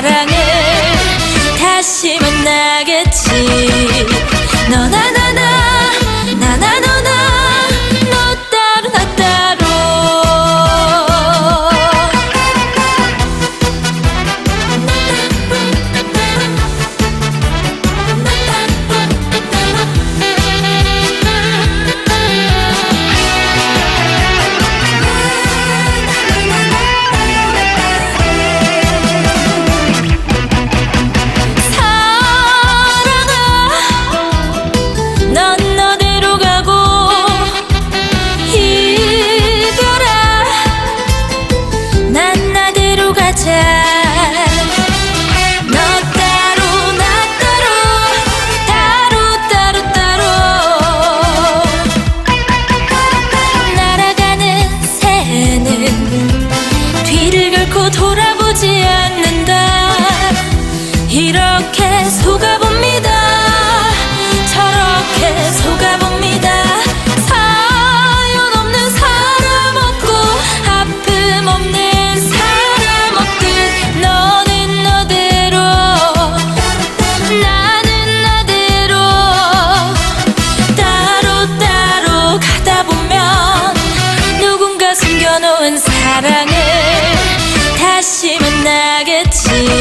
사랑을 다시 만나겠지 새로운 사랑을 다시 만나겠지.